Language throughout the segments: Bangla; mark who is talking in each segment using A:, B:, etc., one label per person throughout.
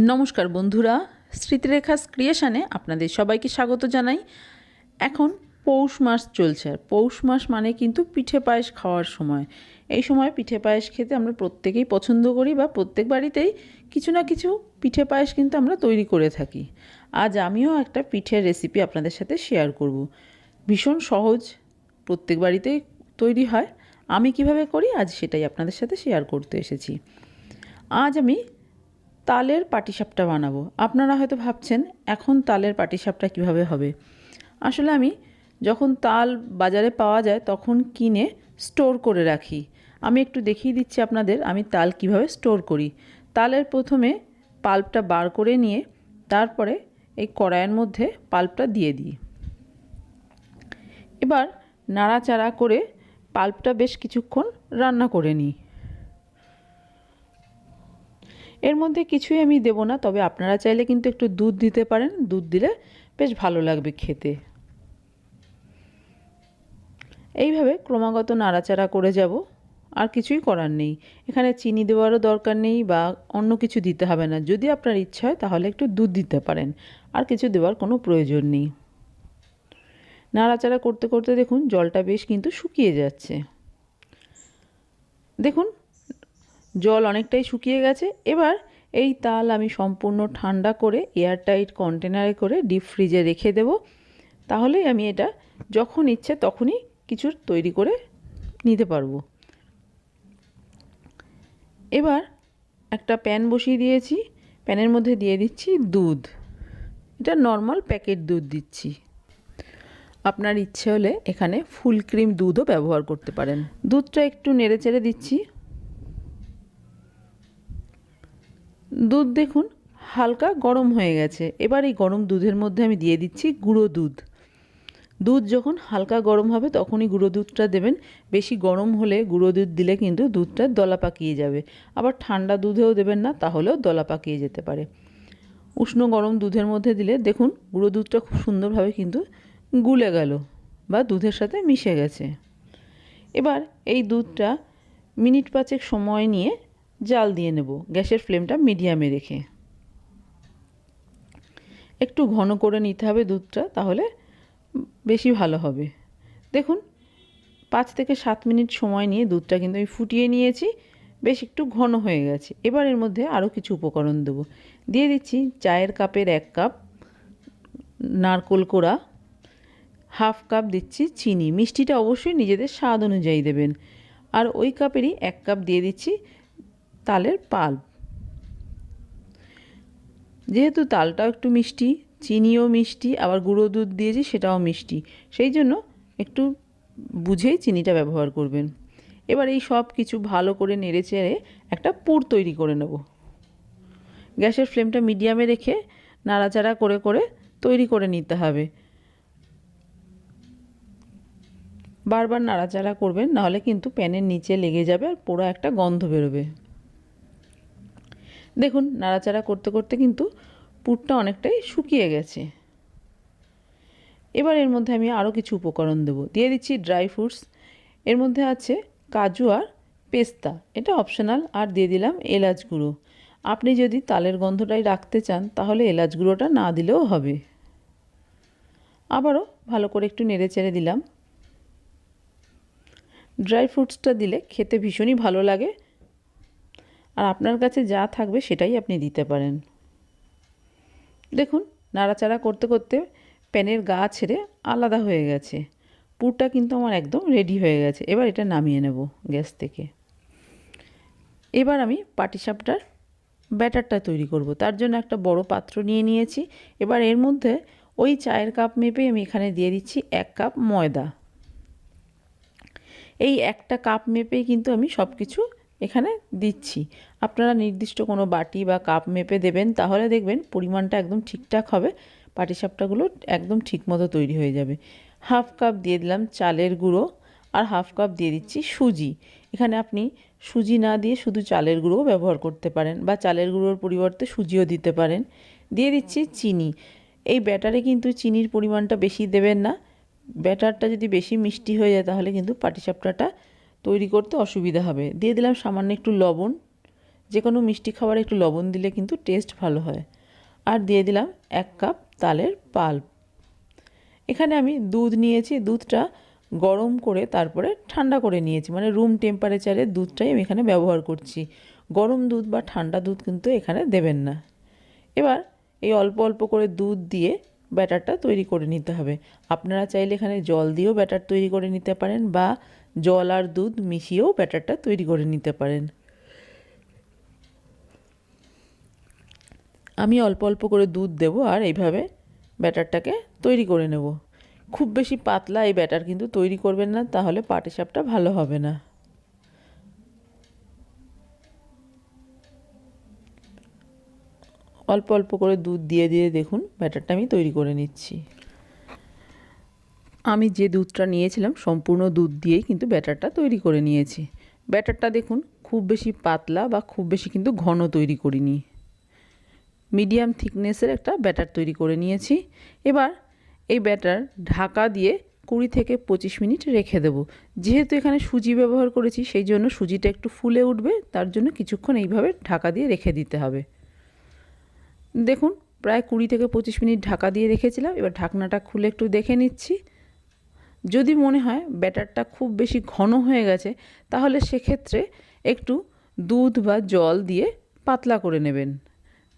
A: নমস্কার বন্ধুরা, স্মৃতিরেখাস ক্রিয়েশনে আপনাদের সবাইকে স্বাগত জানাই। এখন পৌষ মাস চলছে। আর পৌষ মাস মানে কিন্তু পিঠে পায়েস খাওয়ার সময়। এই সময় পিঠে পায়েস খেতে আমরা প্রত্যেকেই পছন্দ করি বা প্রত্যেক বাড়িতেই কিছু না কিছু পিঠে পায়েস কিন্তু আমরা তৈরি করে থাকি। আজ আমিও একটা পিঠের রেসিপি আপনাদের সাথে শেয়ার করব। ভীষণ সহজ, প্রত্যেক বাড়িতেই তৈরি হয়। আমি কীভাবে করি? আজ সেটাই আপনাদের সাথে শেয়ার করতে এসেছি। আজ আমি তালের পাটিসাপটা বানাবো। আপনারা হয়তো ভাবছেন, এখন তালের পাটিসাপটা কীভাবে হবে? আসলে আমি যখন তাল বাজারে পাওয়া যায়, তখন কিনে স্টোর করে রাখি। আমি একটু দেখিয়ে দিচ্ছি আপনাদের, আমি তাল কীভাবে স্টোর করি। তালের প্রথমে পাল্পটা বার করে নিয়ে, তারপরে এই কড়াইয়ের মধ্যে পাল্পটা দিয়ে দিই। এবার নাড়াচাড়া করে পাল্পটা বেশ কিছুক্ষণ রান্না করে নিই। এর মধ্যে কিছুই আমি দেবো না, তবে আপনারা চাইলে কিন্তু একটু দুধ দিতে পারেন। দুধ দিলে বেশ ভালো লাগবে খেতে। এইভাবে ক্রমাগত নাড়াচাড়া করে যাব, আর কিছুই করার নেই। এখানে চিনি দেওয়ারও দরকার নেই বা অন্য কিছু দিতে হবে না। যদি আপনার ইচ্ছা হয় তাহলে একটু দুধ দিতে পারেন, আর কিছু দেওয়ার কোনো প্রয়োজন নেই। নাড়াচাড়া করতে করতে দেখুন, জলটা বেশ কিন্তু শুকিয়ে যাচ্ছে। দেখুন জল অনেকটাই শুকিয়ে গেছে। এবার এই তাল আমি সম্পূর্ণ ঠান্ডা করে এয়ারটাইট কন্টেনারে করে ডিপ ফ্রিজে রেখে দেব। তাহলেই আমি এটা যখন ইচ্ছে তখনই কিছু তৈরি করে নিতে পারব। এবার একটা প্যান বসিয়ে দিয়েছি। প্যানের মধ্যে দিয়ে দিচ্ছি দুধ। এটা নর্মাল প্যাকেট দুধ দিচ্ছি। আপনার ইচ্ছে হলে এখানে ফুল ক্রিম দুধও ব্যবহার করতে পারেন। দুধটা একটু নেড়ে চেড়ে দিচ্ছি। দুধ দেখুন, হালকা গরম হয়ে গেছে। এবার এই গরম দুধের মধ্যে আমি দিয়ে দিচ্ছি গুঁড়ো দুধ। দুধ যখন হালকা গরম হবে, তখনই গুঁড়ো দুধটা দেবেন। বেশি গরম হলে গুঁড়ো দুধ দিলে কিন্তু দুধটা দলা পাকিয়ে যাবে। আবার ঠান্ডা দুধেও দেবেন না, তাহলেও দলা পাকিয়ে যেতে পারে। উষ্ণ গরম দুধের মধ্যে দিলে দেখুন, গুঁড়ো দুধটা খুব সুন্দরভাবে কিন্তু গুলে গেল বা দুধের সাথে মিশে গেছে। এবার এই দুধটা মিনিট পাঁচেক সময় নিয়ে জাল দিয়ে নেব। গ্যাসের ফ্লেমটা মিডিয়ামে রেখে। একটু ঘন করে নিতে হবে দুধটা, তাহলে বেশি ভালো হবে। দেখুন, পাঁচ থেকে সাত মিনিট সময় নিয়ে দুধটা কিন্তু আমি ফুটিয়ে নিয়েছি, বেশ একটু ঘন হয়ে গেছে। এবার এর মধ্যে আরও কিছু উপকরণ দেবো। দিয়ে দিচ্ছি চায়ের কাপের এক কাপ নারকোল কোড়া, হাফ কাপ দিচ্ছি চিনি। মিষ্টিটা অবশ্যই নিজেদের স্বাদ অনুযায়ী দেবেন। আর ওই কাপেরই এক কাপ দিয়ে দিচ্ছি তালের পাল্প যেহেতু তালটাও একটু মিষ্টি, চিনিও মিষ্টি, আবার গুঁড়ো দুধ দিয়েছি সেটাও মিষ্টি। সেই জন্য একটু বুঝেই চিনিটা ব্যবহার করবেন। এবার এই সব কিছু ভালো করে নেড়ে চেড়ে একটা পুর তৈরি করে নেব। গ্যাসের ফ্লেমটা মিডিয়ামে রেখে নাড়াচাড়া করে করে তৈরি করে নিতে হবে। বারবার নাড়াচাড়া করবেন, নাহলে কিন্তু প্যানের নিচে লেগে যাবে আর পুরো একটা গন্ধ বেরোবে। দেখুন, নাড়াচাড়া করতে করতে কিন্তু পুরটা অনেকটাই শুকিয়ে গেছে। এবার এর মধ্যে আমি আরও কিছু উপকরণ দেবো। দিয়ে দিচ্ছি ড্রাই ফ্রুটস। এর মধ্যে আছে কাজু আর পেস্তা। এটা অপশনাল। আর দিয়ে দিলাম এলাচ গুঁড়ো। আপনি যদি তালের গন্ধটাই রাখতে চান, তাহলে এলাচ গুঁড়োটা না দিলেও হবে। আবারও ভালো করে একটু নেড়ে চেড়ে দিলাম। ড্রাই ফ্রুটসটা দিলে খেতে ভীষণই ভালো লাগে। আর আপনার কাছে যা থাকবে সেটাই আপনি দিতে পারেন। দেখুন, নাড়াচাড়া করতে করতে প্যানের গা ছেড়ে আলাদা হয়ে গেছে। পুরটা কিন্তু আমার একদম রেডি হয়ে গেছে। এবার এটা নামিয়ে নেব গ্যাস থেকে। এবার আমি পাটিসাপটার ব্যাটারটা তৈরি করব। তার জন্য একটা বড় পাত্র নিয়ে নিয়েছি। এবার এর মধ্যে ওই চায়ের কাপ মেপে আমি এখানে দিয়ে দিচ্ছি এক কাপ ময়দা। এই একটা কাপ মেপেই কিন্তু আমি সব কিছু এখানে দিচ্ছি। আপনারা নির্দিষ্ট কোনো বাটি বা কাপ মেপে দেবেন, তাহলে দেখবেন পরিমাণটা একদম ঠিকঠাক হবে, পাটিসাপটাগুলো একদম ঠিক মতো তৈরি হয়ে যাবে। হাফ কাপ দিয়ে দিলাম চালের গুঁড়ো আর হাফ কাপ দিয়ে দিচ্ছি সুজি। এখানে আপনি সুজি না দিয়ে শুধু চালের গুঁড়োও ব্যবহার করতে পারেন বা চালের গুঁড়োর পরিবর্তে সুজিও দিতে পারেন। দিয়ে দিচ্ছি চিনি। এই ব্যাটারে কিন্তু চিনির পরিমাণটা বেশি দেবেন না। ব্যাটারটা যদি বেশি মিষ্টি হয়ে যায়, তাহলে কিন্তু পাটিসাপটাটা তৈরি করতে অসুবিধা হবে। দিয়ে দিলাম সামান্য একটু লবণ। যে কোনো মিষ্টি খাবারে একটু লবণ দিলে কিন্তু টেস্ট ভালো হয়। আর দিয়ে দিলাম এক কাপ তালের পাল্প। এখানে আমি দুধ নিয়েছি, দুধটা গরম করে তারপরে ঠান্ডা করে নিয়েছি। মানে রুম টেম্পারেচারে দুধটাই আমি এখানে ব্যবহার করছি। গরম দুধ বা ঠান্ডা দুধ কিন্তু এখানে দেবেন না। এবার এই অল্প অল্প করে দুধ দিয়ে ব্যাটারটা তৈরি করে নিতে হবে। আপনারা চাইলে এখানে জল দিয়েও ব্যাটার তৈরি করে নিতে পারেন বা জল আর দুধ মিশিয়েও ব্যাটারটা তৈরি করে নিতে পারেন। আমি অল্প অল্প করে দুধ দেব আর এইভাবে ব্যাটারটাকে তৈরি করে নেব। খুব বেশি পাতলা এই ব্যাটার কিন্তু তৈরি করবেন না, তাহলে পাটিসাপটা ভালো হবে না। অল্প অল্প করে দুধ দিয়ে দিয়ে দেখুন ব্যাটারটা আমি তৈরি করে নিচ্ছি। আমি যে দুধটা নিয়েছিলাম সম্পূর্ণ দুধ দিয়েই কিন্তু ব্যাটারটা তৈরি করে নিয়েছি। ব্যাটারটা দেখুন খুব বেশি পাতলা বা খুব বেশি কিন্তু ঘন তৈরি করিনি। মিডিয়াম থিকনেসের একটা ব্যাটার তৈরি করে নিয়েছি। এবার এই ব্যাটার ঢাকা দিয়ে কুড়ি থেকে পঁচিশ মিনিট রেখে দেবো। যেহেতু এখানে সুজি ব্যবহার করেছি, সেই জন্য সুজিটা একটু ফুলে উঠবে, তার জন্য কিছুক্ষণ এইভাবে ঢাকা দিয়ে রেখে দিতে হবে। দেখুন, প্রায় কুড়ি থেকে পঁচিশ মিনিট ঢাকা দিয়ে রেখেছিলাম, এবার ঢাকনাটা খুলে একটু দেখে নিচ্ছি। যদি মনে হয় ব্যাটারটা খুব বেশি ঘন হয়ে গেছে, তাহলে সেক্ষেত্রে একটু দুধ বা জল দিয়ে পাতলা করে নেবেন।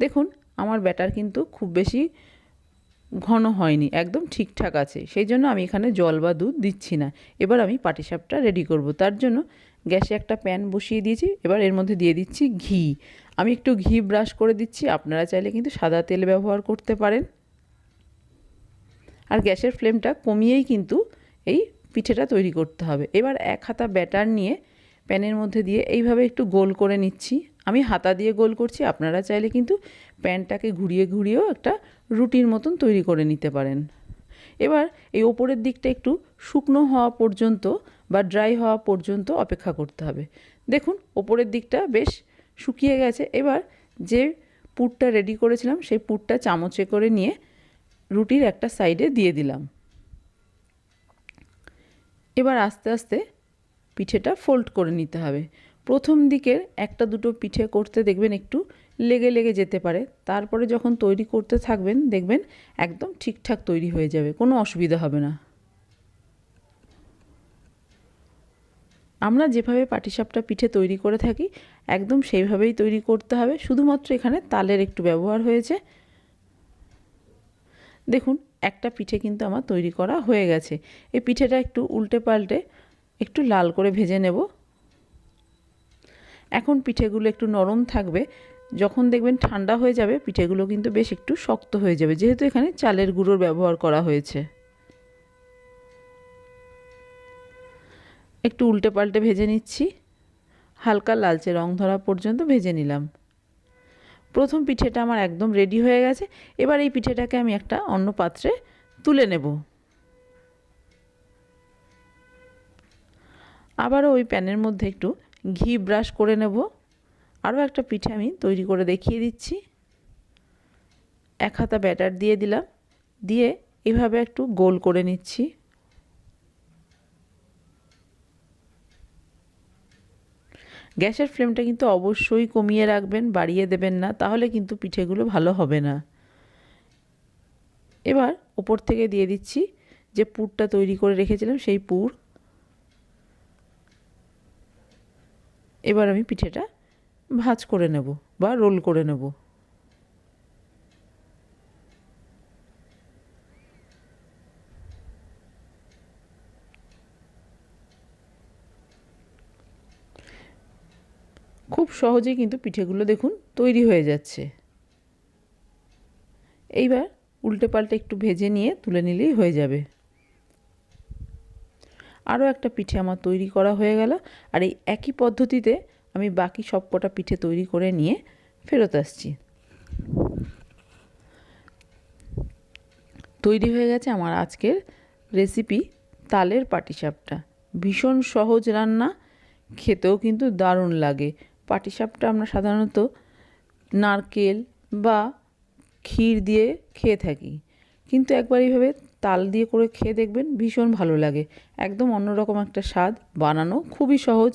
A: দেখুন আমার ব্যাটার কিন্তু খুব বেশি ঘন হয়নি, একদম ঠিকঠাক আছে। সেই জন্য আমি এখানে জল বা দুধ দিচ্ছি না। এবার আমি পাটিসাপটা রেডি করব। তার জন্য গ্যাসে একটা প্যান বসিয়ে দিয়েছি। এবার এর মধ্যে দিয়ে দিচ্ছি ঘি। আমি একটু ঘি ব্রাশ করে দিচ্ছি। আপনারা চাইলে কিন্তু সাদা তেল ব্যবহার করতে পারেন। আর গ্যাসের ফ্লেমটা কমিয়েই কিন্তু এই পিঠেটা তৈরি করতে হবে। এবার এক হাতা ব্যাটার নিয়ে প্যানের মধ্যে দিয়ে এইভাবে একটু গোল করে নিচ্ছি। আমি হাতা দিয়ে গোল করছি। আপনারা চাইলে কিন্তু প্যানটাকে ঘুরিয়ে ঘুরিয়েও একটা রুটির মতন তৈরি করে নিতে পারেন। এবার এই ওপরের দিকটা একটু শুকনো হওয়া পর্যন্ত বা ড্রাই হওয়া পর্যন্ত অপেক্ষা করতে হবে। দেখুন, ওপরের দিকটা বেশ শুকিয়ে গেছে। এবার যে পুরটা রেডি করেছিলাম, সেই পুরটা চামচে করে নিয়ে রুটির একটা সাইডে দিয়ে দিলাম। এবার আস্তে আস্তে পিঠেটা ফোল্ড করে নিতে হবে। প্রথম দিকের একটা দুটো পিঠে করতে দেখবেন একটু লেগে লেগে যেতে পারে। তারপরে যখন তৈরি করতে থাকবেন, দেখবেন একদম ঠিকঠাক তৈরি হয়ে যাবে, কোনো অসুবিধা হবে না। আমরা যেভাবে পাটিসাপটা পিঠে তৈরি করে থাকি, একদম সেইভাবেই তৈরি করতে হবে। শুধুমাত্র এখানে তালের একটু ব্যবহার হয়েছে। দেখুন, একটা পিঠে কিন্তু আমার তৈরি করা হয়ে গেছে। এই পিঠেটা একটু উল্টে পাল্টে একটু লাল করে ভেজে নেব। এখন পিঠেগুলো একটু নরম থাকবে। যখন দেখবেন ঠান্ডা হয়ে যাবে, পিঠেগুলো কিন্তু বেশ একটু শক্ত হয়ে যাবে। যেহেতু এখানে চালের গুঁড়োর ব্যবহার করা হয়েছে। একটু উল্টে পাল্টে ভেজে নিচ্ছি। হালকা লালচে রং ধরা পর্যন্ত ভেজে নিলাম। প্রথম পিঠেটা আমার একদম রেডি হয়ে গেছে। এবার এই পিঠেটাকে আমি একটা অন্য পাত্রে তুলে নেব। আবারও ওই প্যানের মধ্যে একটু ঘি ব্রাশ করে নেব। আরও একটা পিঠে আমি তৈরি করে দেখিয়ে দিচ্ছি। এক হাতা ব্যাটার দিয়ে দিলাম, দিয়ে এভাবে একটু গোল করে নিচ্ছি। গ্যাসের ফ্লেমটা কিন্তু অবশ্যই কমিয়ে রাখবেন, বাড়িয়ে দেবেন না, তাহলে কিন্তু পিঠেগুলো ভালো হবে না। এবার ওপর থেকে দিয়ে দিচ্ছি যে পুরটা তৈরি করে রেখেছিলাম, সেই পুর। এবার আমি পিঠেটা ভাজ করে নেব বা রোল করে নেব। খুব সহজেই কিন্তু পিঠেগুলো দেখুন তৈরি হয়ে যাচ্ছে। এইবার উল্টে পাল্টে একটু ভেজে নিয়ে তুলে নিলেই হয়ে যাবে। আরও একটা পিঠে আমার তৈরি করা হয়ে গেল। আর এই একই পদ্ধতিতে আমি বাকি সব কটা পিঠে তৈরি করে নিয়ে ফেরত আসছি। তৈরি হয়ে গেছে আমার আজকের রেসিপি তালের পাটিসাপটা। ভীষণ সহজ রান্না, খেতেও কিন্তু দারুণ লাগে। পাটিসাপটা আমরা সাধারণত নারকেল বা ক্ষীর দিয়ে খেয়ে থাকি। কিন্তু একবার এইভাবে তাল দিয়ে করে খেয়ে দেখবেন ভীষণ ভালো লাগে। একদম অন্যরকম একটা স্বাদ, বানানো খুবই সহজ।